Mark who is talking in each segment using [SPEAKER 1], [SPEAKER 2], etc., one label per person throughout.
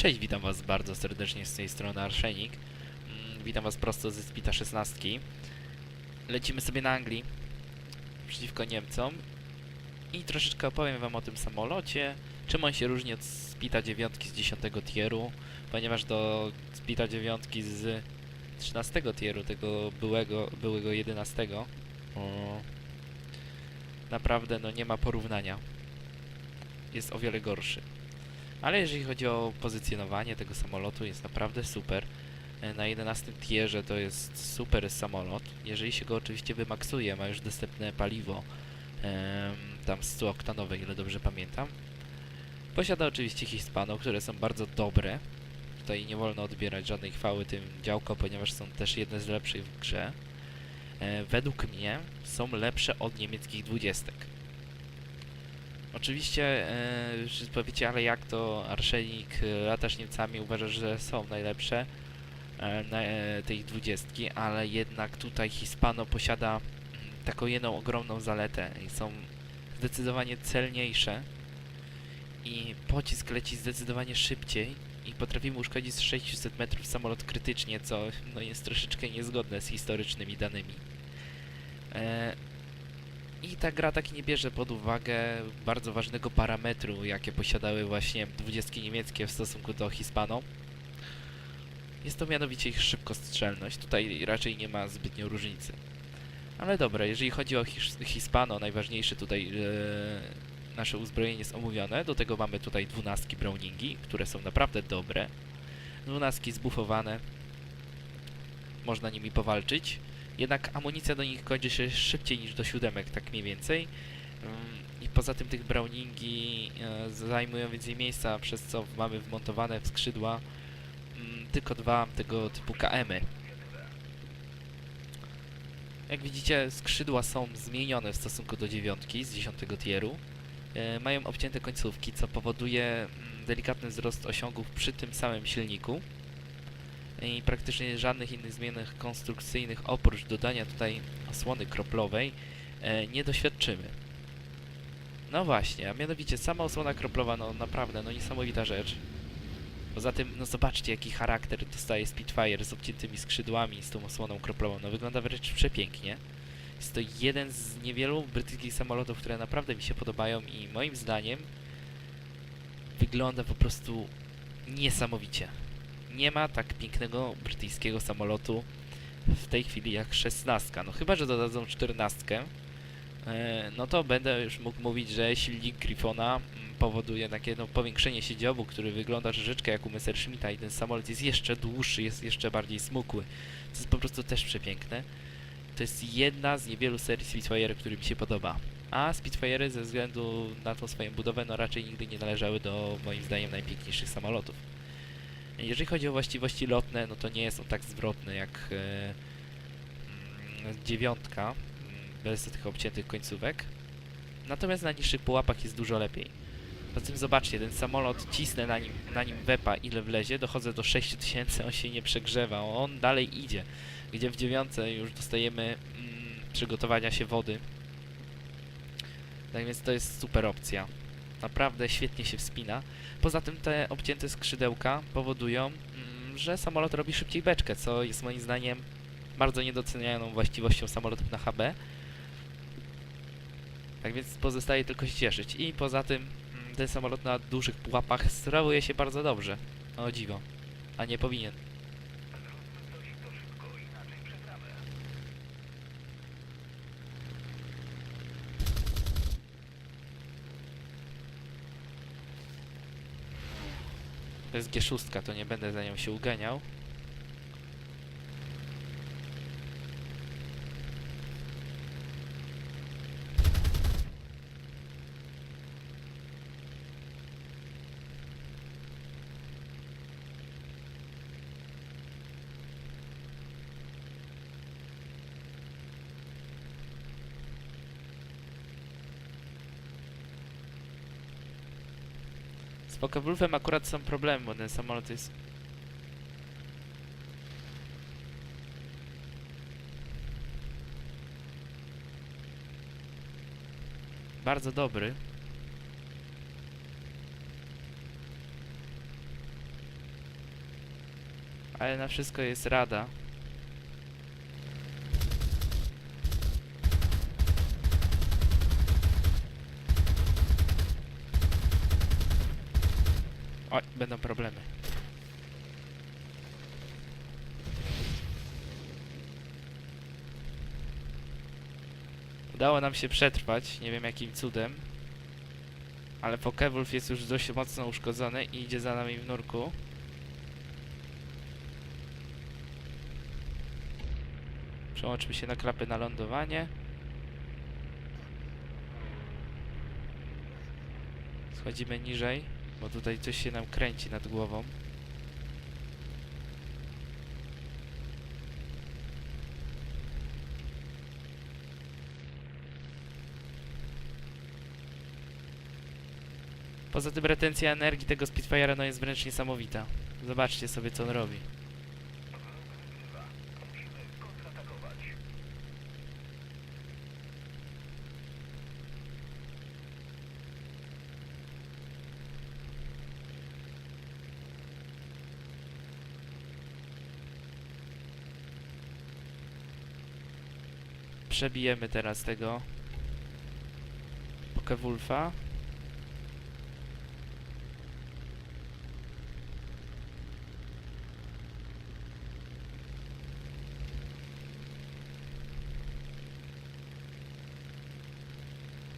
[SPEAKER 1] Cześć, witam was bardzo serdecznie z tej strony Arszenik. Mm, Witam was prosto ze Spita 16. Lecimy sobie na Anglii przeciwko Niemcom i troszeczkę opowiem wam o tym samolocie, czym on się różni od Spita 9 z 10 tieru, ponieważ do Spita 9 z 13 tieru, tego byłego, byłego 11, o, naprawdę no nie ma porównania. Jest o wiele gorszy. Ale jeżeli chodzi o pozycjonowanie tego samolotu, jest naprawdę super. E, Na 11 tierze to jest super samolot. Jeżeli się go oczywiście wymaksuje, ma już dostępne paliwo tam 100-oktanowe, ile dobrze pamiętam. Posiada oczywiście Hispano, które są bardzo dobre. Tutaj nie wolno odbierać żadnej chwały tym działkom, ponieważ są też jedne z lepszych w grze. E, według mnie są lepsze od niemieckich dwudziestek. Oczywiście e, powiecie, ale jak to Arszenik e, latasz Niemcami uważasz, że są najlepsze e, na, e, tej dwudziestki, ale jednak tutaj Hispano posiada mm, taką jedną ogromną zaletę i są zdecydowanie celniejsze i pocisk leci zdecydowanie szybciej i potrafimy uszkodzić z 600 metrów samolot krytycznie, co no, jest troszeczkę niezgodne z historycznymi danymi. E, i ta gra tak nie bierze pod uwagę bardzo ważnego parametru, jakie posiadały właśnie dwudziestki niemieckie w stosunku do Hispano. Jest to mianowicie ich szybkostrzelność. Tutaj raczej nie ma zbytnio różnicy. Ale dobra, jeżeli chodzi o His- Hispano, najważniejsze tutaj e, nasze uzbrojenie jest omówione. Do tego mamy tutaj dwunastki Browningi, które są naprawdę dobre. Dwunastki zbufowane. Można nimi powalczyć jednak amunicja do nich kończy się szybciej niż do siódemek, tak mniej więcej. I poza tym tych Browningi e, zajmują więcej miejsca, przez co mamy wmontowane w skrzydła tylko dwa tego typu KM-y. Jak widzicie, skrzydła są zmienione w stosunku do dziewiątki z 10 tieru. E, mają obcięte końcówki, co powoduje delikatny wzrost osiągów przy tym samym silniku i praktycznie żadnych innych zmian konstrukcyjnych oprócz dodania tutaj osłony kroplowej e, nie doświadczymy. No właśnie, a mianowicie sama osłona kroplowa, no naprawdę, no niesamowita rzecz. Poza tym, no zobaczcie jaki charakter dostaje Spitfire z obciętymi skrzydłami z tą osłoną kroplową, no wygląda wręcz przepięknie. Jest to jeden z niewielu brytyjskich samolotów, które naprawdę mi się podobają i moim zdaniem wygląda po prostu niesamowicie nie ma tak pięknego brytyjskiego samolotu w tej chwili jak 16. No chyba, że dodadzą 14. E, no to będę już mógł mówić, że silnik Griffona mm, powoduje takie no, powiększenie się dziobu, który wygląda troszeczkę jak u Messerschmitta i ten samolot jest jeszcze dłuższy, jest jeszcze bardziej smukły. To jest po prostu też przepiękne. To jest jedna z niewielu serii Spitfire, który mi się podoba. A Spitfire ze względu na tą swoją budowę no raczej nigdy nie należały do moim zdaniem najpiękniejszych samolotów. Jeżeli chodzi o właściwości lotne, no to nie jest on tak zwrotny jak e, mm, dziewiątka, mm, bez tych obciętych końcówek. Natomiast na niższych pułapach jest dużo lepiej. Poza tym zobaczcie, ten samolot cisnę na nim, na nim wepa ile wlezie, dochodzę do 6000, on się nie przegrzewa, on dalej idzie. Gdzie w dziewiątce już dostajemy mm, przygotowania się wody. Tak więc to jest super opcja. Naprawdę świetnie się wspina. Poza tym te obcięte skrzydełka powodują, mm, że samolot robi szybciej beczkę, co jest moim zdaniem bardzo niedocenianą właściwością samolotów na HB. Tak więc pozostaje tylko się cieszyć. I poza tym mm, ten samolot na dużych pułapach sprawuje się bardzo dobrze. O dziwo. A nie powinien. To jest G6, to nie będę za nią się uganiał. Z Focke-Wulfem akurat są problemy, bo ten samolot jest... Bardzo dobry. Ale na wszystko jest rada. Oj, będą problemy. Udało nam się przetrwać, nie wiem jakim cudem. Ale Pokewolf jest już dość mocno uszkodzony i idzie za nami w nurku. Przełączmy się na klapy na lądowanie. Schodzimy niżej, bo tutaj coś się nam kręci nad głową. Poza tym retencja energii tego Spitfire'a no jest wręcz niesamowita. Zobaczcie sobie co on robi. Przebijemy teraz tego Pokewulfa.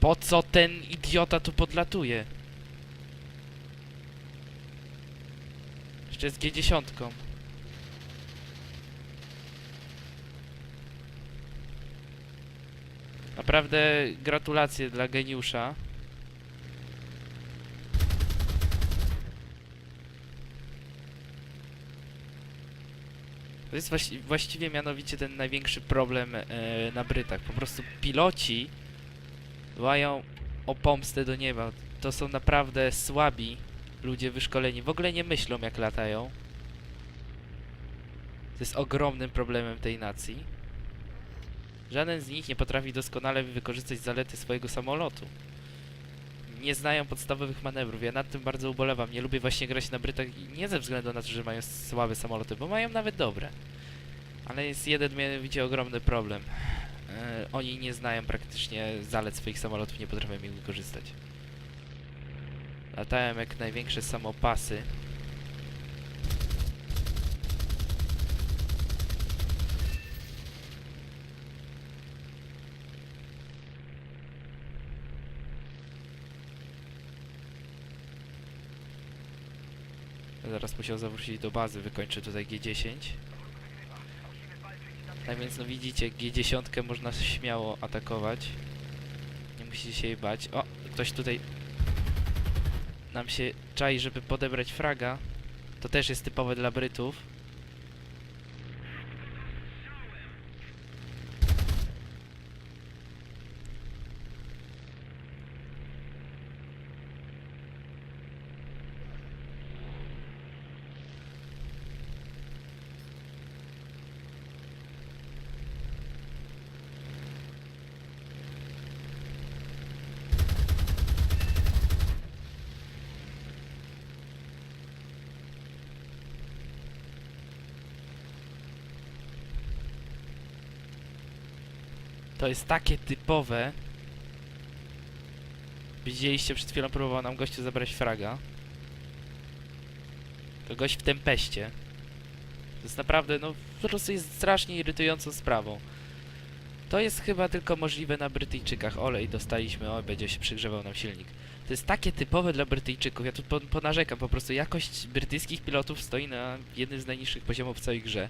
[SPEAKER 1] Po co ten idiota tu podlatuje? Jeszcze z G10. Naprawdę gratulacje dla geniusza. To jest właści właściwie mianowicie ten największy problem e, na Brytach. Po prostu piloci wołają o pomstę do nieba. To są naprawdę słabi ludzie wyszkoleni. W ogóle nie myślą jak latają. To jest ogromnym problemem tej nacji. Żaden z nich nie potrafi doskonale wykorzystać zalety swojego samolotu. Nie znają podstawowych manewrów. Ja nad tym bardzo ubolewam. Nie lubię właśnie grać na Brytach nie ze względu na to, że mają słabe samoloty, bo mają nawet dobre. Ale jest jeden mianowicie ogromny problem. E, oni nie znają praktycznie zalet swoich samolotów, nie potrafią ich wykorzystać. Latają jak największe samopasy. Zaraz musiał zawrócić do bazy, wykończę tutaj G10. Tak więc no widzicie, G10 można śmiało atakować. Nie musicie się jej bać. O, ktoś tutaj nam się czai, żeby podebrać fraga. To też jest typowe dla Brytów. To jest takie typowe. Widzieliście, przed chwilą próbował nam gościu zabrać fraga. To gość w tempeście. To jest naprawdę, no po prostu jest strasznie irytującą sprawą. To jest chyba tylko możliwe na Brytyjczykach. Olej dostaliśmy, oj, będzie się przygrzewał nam silnik. To jest takie typowe dla Brytyjczyków. Ja tu po, ponarzekam, po prostu jakość brytyjskich pilotów stoi na jednym z najniższych poziomów w całej grze.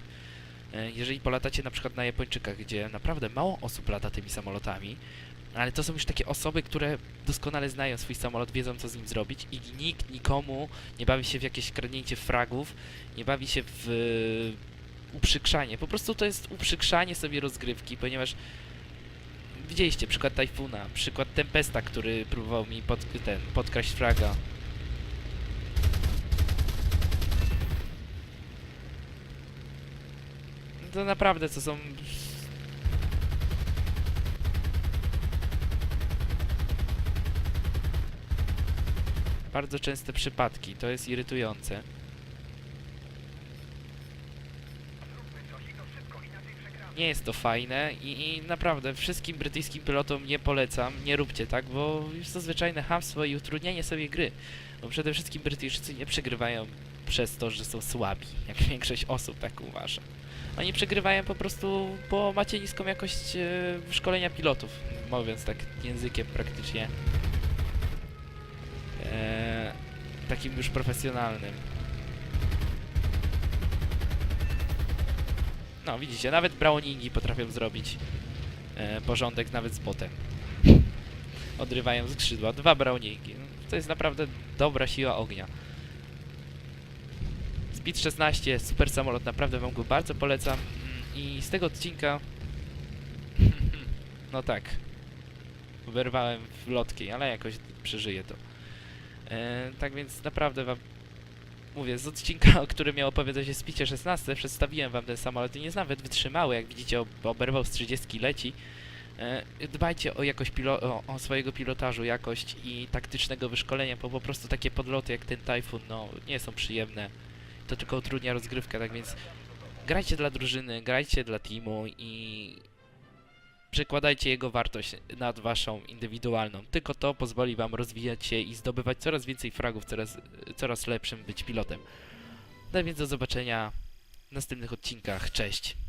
[SPEAKER 1] E, Jeżeli polatacie na przykład na Japończykach, gdzie naprawdę mało osób lata tymi samolotami, ale to są już takie osoby, które doskonale znają swój samolot, wiedzą co z nim zrobić i nikt nikomu nie bawi się w jakieś kradnięcie fragów, nie bawi się w e, uprzykrzanie. Po prostu to jest uprzykrzanie sobie rozgrywki, ponieważ widzieliście przykład Tajfuna, przykład Tempesta, który próbował mi pod, ten, podkraść fraga. To naprawdę to są bardzo częste przypadki. To jest irytujące. Nie jest to fajne i, i naprawdę wszystkim brytyjskim pilotom nie polecam, nie róbcie tak, bo jest to zwyczajne hamstwo i utrudnianie sobie gry. Bo przede wszystkim Brytyjczycy nie przegrywają przez to, że są słabi, jak większość osób tak uważa. Oni przegrywają po prostu, bo macie niską jakość e, szkolenia pilotów, mówiąc tak językiem praktycznie e, takim już profesjonalnym. No widzicie, nawet browningi potrafią zrobić e, porządek nawet z botem. Odrywają skrzydła, dwa browningi. No, To jest naprawdę dobra siła ognia. Speed 16, super samolot, naprawdę wam go bardzo polecam. Mm, I z tego odcinka... No tak. Wyrwałem w lotki, ale jakoś przeżyję to. E, tak więc naprawdę wam mówię, z odcinka, o którym miał opowiadać o Spicie 16, przedstawiłem wam ten samolot i nie jest nawet wytrzymały, jak widzicie, ob- oberwał z 30 leci. E, dbajcie o jakość pilo- o, swojego pilotażu, jakość i taktycznego wyszkolenia, bo po prostu takie podloty jak ten Typhoon, no, nie są przyjemne. To tylko utrudnia rozgrywkę, tak więc grajcie dla drużyny, grajcie dla teamu i przekładajcie jego wartość nad waszą indywidualną. Tylko to pozwoli wam rozwijać się i zdobywać coraz więcej fragów, coraz, coraz lepszym być pilotem. Tak więc do zobaczenia w następnych odcinkach. Cześć!